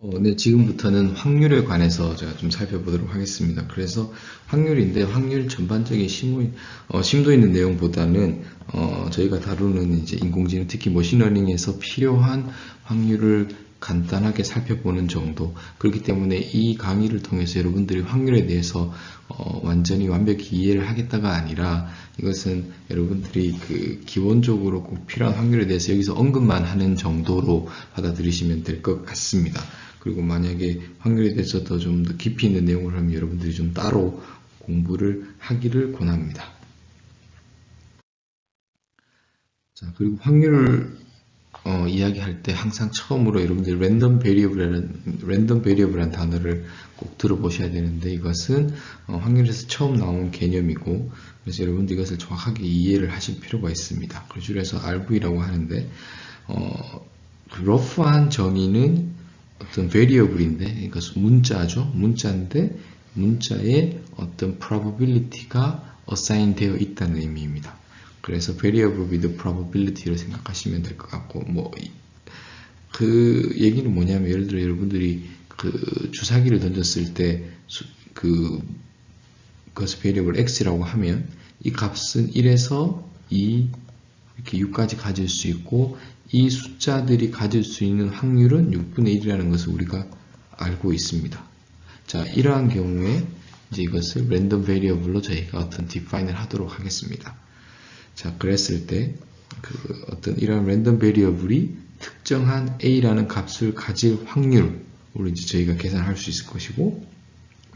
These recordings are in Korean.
어, 네, 지금부터는 확률에 관해서 제가 좀 살펴보도록 하겠습니다. 그래서 확률인데 확률 전반적인 심도, 어, 심도 있는 내용보다는 어, 저희가 다루는 이제 인공지능 특히 머신러닝에서 필요한 확률을 간단하게 살펴보는 정도 그렇기 때문에 이 강의를 통해서 여러분들이 확률에 대해서 어, 완전히 완벽히 이해를 하겠다가 아니라 이것은 여러분들이 그 기본적으로 꼭 필요한 확률에 대해서 여기서 언급만 하는 정도로 받아들이시면 될 것 같습니다. 그리고 만약에 확률에 대해서 더 좀 더 깊이 있는 내용을 하면 여러분들이 좀 따로 공부를 하기를 권합니다. 자, 그리고 확률을 어, 이야기할 때 항상 처음으로 여러분들이 랜덤 베리어블이라는 랜덤 베리어블이라는 단어를 꼭 들어보셔야 되는데 이것은 어, 확률에서 처음 나온 개념이고 그래서 여러분들 이것을 정확하게 이해를 하실 필요가 있습니다. 그걸 줄여서 RV라고 하는데 어, 그 러프한 정의는 어떤 variable인데, 그러니까 문자죠. 문자인데 문자에 어떤 probability가 assign 되어 있다는 의미입니다. 그래서 variable with probability로 생각하시면 될 것 같고, 뭐, 그 얘기는 뭐냐면, 예를 들어 여러분들이 그 주사기를 던졌을 때, 수, 그, 그것을 variable x라고 하면, 이 값은 1에서 2, 이렇게 6까지 가질 수 있고, 이 숫자들이 가질 수 있는 확률은 6분의 1이라는 것을 우리가 알고 있습니다. 자, 이러한 경우에 이제 이것을 랜덤 베리어블로 저희가 어떤 디파인을 하도록 하겠습니다. 자, 그랬을 때 그 어떤 이러한 랜덤 베리어블이 특정한 a라는 값을 가질 확률을 이제 저희가 계산할 수 있을 것이고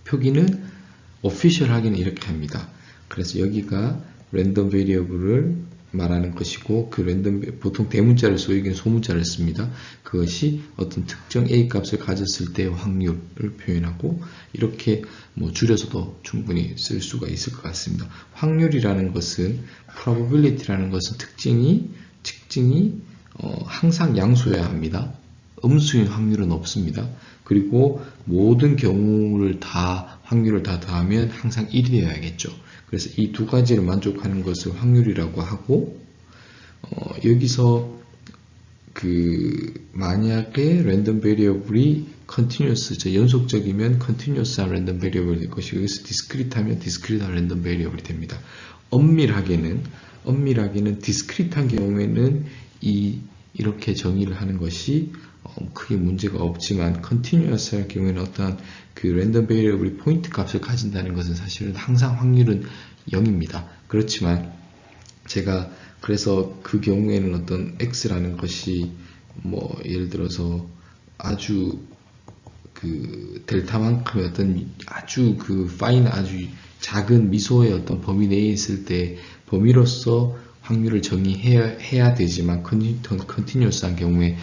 표기는 오피셜하게는 이렇게 합니다. 그래서 여기가 랜덤 베리어블을 말하는 것이고 그 랜덤 보통 대문자를 써이기는 소문자를 씁니다. 그것이 어떤 특정 a 값을 가졌을 때의 확률을 표현하고 이렇게 뭐 줄여서도 충분히 쓸 수가 있을 것 같습니다. 확률이라는 것은 probability라는 것은 특징이 특징이 어, 항상 양수여야 합니다. 음수인 확률은 없습니다. 그리고 모든 경우를 다 확률을 다 더하면 항상 1이 되어야겠죠. 그래서 이 두 가지를 만족하는 것을 확률이라고 하고 어, 여기서 그 만약에 랜덤 베리어블이 컨티뉴어스 저 연속적이면 컨티뉴어스한 랜덤 베리어블이 될 것이고 여기서 디스크리트하면 디스크리트한 랜덤 베리어블이 됩니다. 엄밀하게는 엄밀하게는 디스크리트한 경우에는 이 이렇게 정의를 하는 것이 어, 크게 문제가 없지만 컨티뉴어스 할 경우에는 어떠한 그 랜덤 베리어블이 포인트 값을 가진다는 것은 사실은 항상 확률은 0입니다. 그렇지만 제가 그래서 그 경우에는 어떤 x라는 것이 뭐 예를 들어서 아주 그 델타만큼의 어떤 아주 그 파인 아주 작은 미소의 어떤 범위 내에 있을 때 범위로서 확률을 정의해야 해야 되지만 컨티뉴어스한 경우에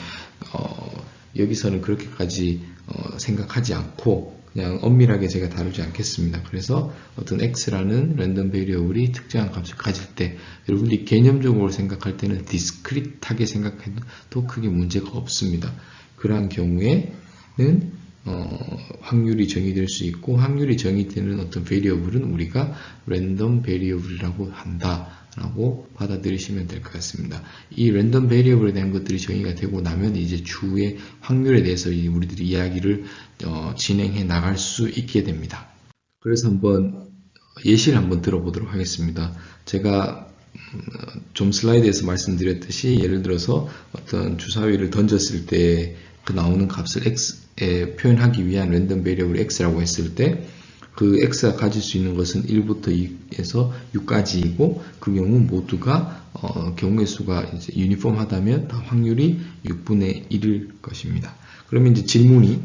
어, 여기서는 그렇게까지 어, 생각하지 않고 그냥 엄밀하게 제가 다루지 않겠습니다. 그래서 어떤 x라는 랜덤 베리어블이 특정한 값을 가질 때 여러분들이 개념적으로 생각할 때는 디스크릿하게 생각해도 크게 문제가 없습니다. 그러한 경우에는 어, 확률이 정의될 수 있고 확률이 정의되는 어떤 베리어블은 우리가 랜덤 베리어블이라고 한다. 라고 받아들이시면 될 것 같습니다. 이 랜덤 베리어블에 대한 것들이 정의가 되고 나면 이제 추후에 확률에 대해서 우리들이 이야기를 어, 진행해 나갈 수 있게 됩니다. 그래서 한번 예시를 한번 들어보도록 하겠습니다. 제가 음, 좀 슬라이드에서 말씀드렸듯이 예를 들어서 어떤 주사위를 던졌을 때 그 나오는 값을 x에 표현하기 위한 랜덤 베리어블 x라고 했을 때 그 x가 가질 수 있는 것은 1부터 2에서 6까지이고 그 경우 모두가 어, 경우의 수가 이제 유니폼하다면 다 확률이 6분의 1일 것입니다. 그러면 이제 질문이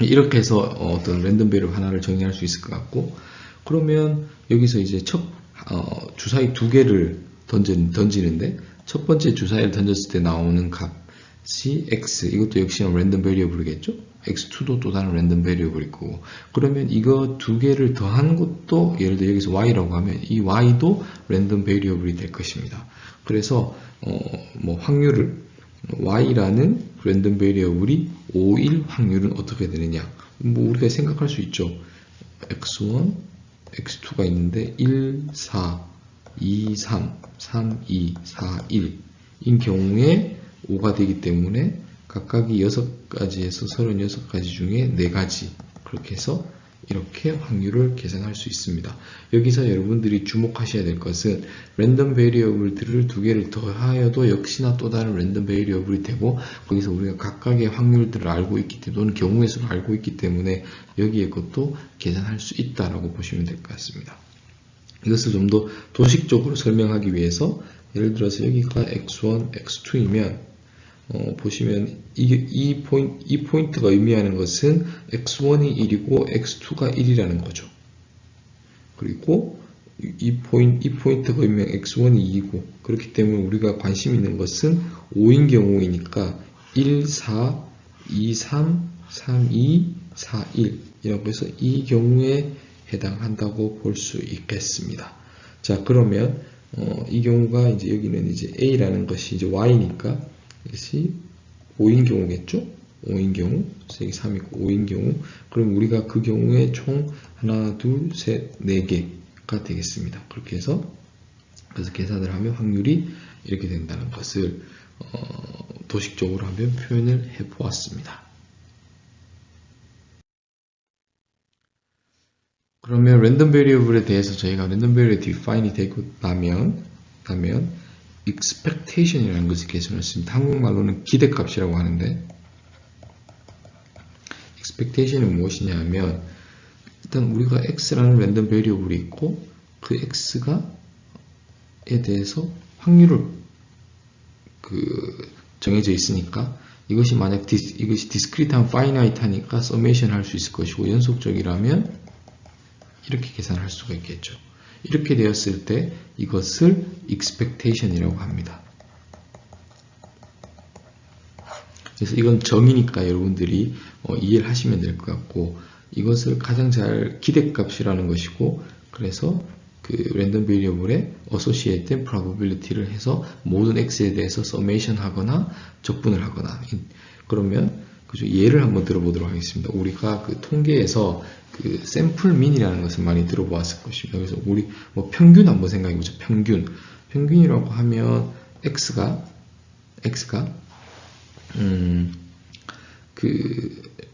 이렇게 해서 어떤 랜덤 베리어 하나를 정의할 수 있을 것 같고 그러면 여기서 이제 첫 어, 주사위 두 개를 던지, 던지는데 첫 번째 주사위를 던졌을 때 나오는 값 이 x 이것도 역시 랜덤 베리어블이겠죠? x2도 또 다른 랜덤 베리어블 있고 그러면 이거 두 개를 더한 것도 예를 들어 여기서 y라고 하면 이 y도 랜덤 베리어블이 될 것입니다. 그래서 어, 뭐 확률을 y라는 랜덤 베리어블이 5일 확률은 어떻게 되느냐 뭐 우리가 생각할 수 있죠. x1, x2가 있는데 1, 4, 2, 3, 3, 2, 4, 1인 경우에 5가 되기 때문에 각각이 6가지에서 36가지 중에 4가지 그렇게 해서 이렇게 확률을 계산할 수 있습니다. 여기서 여러분들이 주목하셔야 될 것은 랜덤 베리어블들을 두 개를 더하여도 역시나 또 다른 랜덤 베리어블이 되고 거기서 우리가 각각의 확률들을 알고 있기 때문에 또는 경우의 수를 알고 있기 때문에 여기에 것도 계산할 수 있다라고 보시면 될 것 같습니다. 이것을 좀 더 도식적으로 설명하기 위해서 예를 들어서 여기가 x1, x2이면 어, 보시면 이게 이 포인트 이 포인트가 의미하는 것은 x1이 1이고 x2가 1이라는 거죠. 그리고 이- 이 포인트 이 포인트가 의미하는 x1이 2이고 그렇기 때문에 우리가 관심 있는 것은 5인 경우이니까 1, 4, 2, 3, 3, 2, 4, 1 이라고 해서 이 경우에 해당한다고 볼 수 있겠습니다. 자 그러면 어, 이 경우가 이제 여기는 이제 a라는 것이 이제 y니까 이것이 5인 경우겠죠? 5인 경우, 여기 3이고 5인 경우, 그럼 우리가 그 경우에 총 하나, 둘, 셋, 네 개가 되겠습니다. 그렇게 해서 그래서 계산을 하면 확률이 이렇게 된다는 것을 어, 도식적으로 한번 표현을 해 보았습니다. 그러면 랜덤 베리어블에 대해서 저희가 랜덤 베리어블 디파인이 되고 나면 나면 expectation이라는 것을 계산했습니다. 한국말로는 기대값이라고 하는데 expectation이 무엇이냐 하면 일단 우리가 x라는 랜덤 베리어블이 있고 그 x가 에 대해서 확률을 그 정해져 있으니까 이것이 만약 디스, 이것이 디스크리트한 파이나이트 하니까 서메이션 할 수 있을 것이고 연속적이라면 이렇게 계산할 수가 있겠죠. 이렇게 되었을 때 이것을 expectation이라고 합니다. 그래서 이건 정의니까 여러분들이 어, 이해를 하시면 될 것 같고 이것을 가장 잘 기대값이라는 것이고 그래서 그 랜덤 베리어블에 어소시에이트 probability를 해서 모든 x에 대해서 서메이션 하거나 적분을 하거나 그러면 그죠 예를 한번 들어보도록 하겠습니다. 우리가 그 통계에서 그 샘플 민이라는 것을 많이 들어보았을 것입니다. 그래서 우리 뭐 평균 한번 생각해 보죠. 평균 평균이라고 하면 x가 x가 음그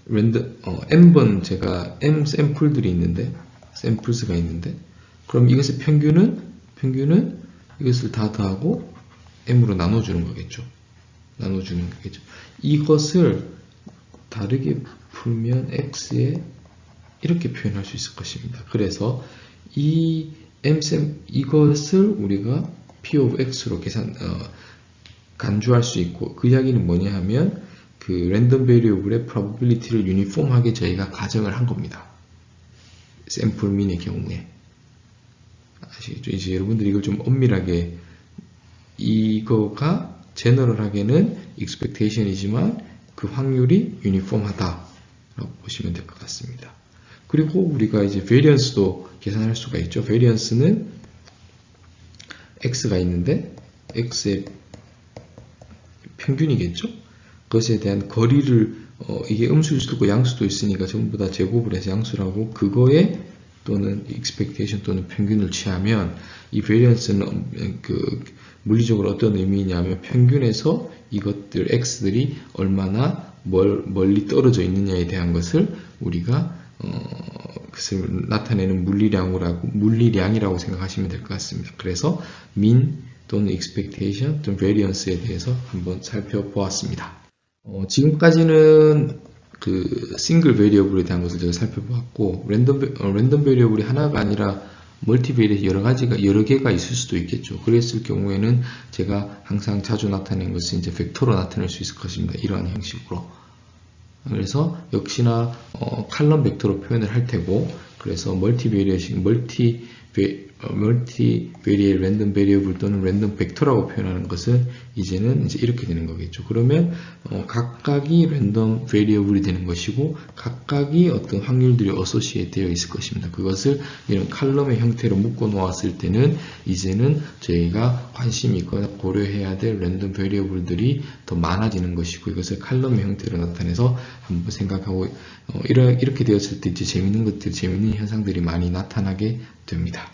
랜덤 어, n번 제가 n 샘플들이 있는데 샘플스가 있는데 그럼 이것의 평균은 평균은 이것을 다 더하고 m으로 나눠주는 거겠죠. 나눠주는 거겠죠. 이것을 다르게 풀면 x에 이렇게 표현할 수 있을 것입니다. 그래서 이 m셈 이것을 우리가 p of x로 계산 어, 간주할 수 있고 그 이야기는 뭐냐 하면 그 랜덤 베리어블의 probability를 유니폼하게 저희가 가정을 한 겁니다. 샘플 민의 경우에 아시겠죠? 이제 여러분들이 이걸 좀 엄밀하게 이거가 제너럴하게는 expectation이지만 그 확률이 유니폼하다라고 보시면 될 것 같습니다. 그리고 우리가 이제 variance도 계산할 수가 있죠. variance는 x가 있는데 x의 평균이겠죠. 그것에 대한 거리를 어, 이게 음수일 수도 있고 양수도 있으니까 전부 다 제곱을 해서 양수라고 그거에 또는 expectation 또는 평균을 취하면 이 variance는 그 물리적으로 어떤 의미냐면 평균에서 이것들 x들이 얼마나 멀, 멀리 떨어져 있느냐에 대한 것을 우리가 어, 그것을 나타내는 물리량이라고 물리량이라고 생각하시면 될 것 같습니다. 그래서 mean 또는 expectation 또는 variance에 대해서 한번 살펴보았습니다. 어, 지금까지는 그 싱글 베리어블에 대한 것을 제가 살펴보았고 랜덤 어, 랜덤 베리어블이 하나가 아니라 멀티 베리어 여러 가지가 여러 개가 있을 수도 있겠죠. 그랬을 경우에는 제가 항상 자주 나타낸 것은 이제 벡터로 나타낼 수 있을 것입니다. 이러한 형식으로. 그래서 역시나 어, 칼럼 벡터로 표현을 할 테고 그래서 멀티 베리어식 멀티 베, 어, 멀티 베리에 랜덤 베리어블 또는 랜덤 벡터라고 표현하는 것은 이제는 이제 이렇게 되는 거겠죠. 그러면 어, 각각이 랜덤 베리어블이 되는 것이고 각각이 어떤 확률들이 어소시에 되어 있을 것입니다. 그것을 이런 칼럼의 형태로 묶어 놓았을 때는 이제는 저희가 관심 있거나 고려해야 될 랜덤 베리어블들이 더 많아지는 것이고 이것을 칼럼의 형태로 나타내서 한번 생각하고 어, 이렇게 되었을 때 이제 재밌는 것들, 재밌는 현상들이 많이 나타나게 됩니다.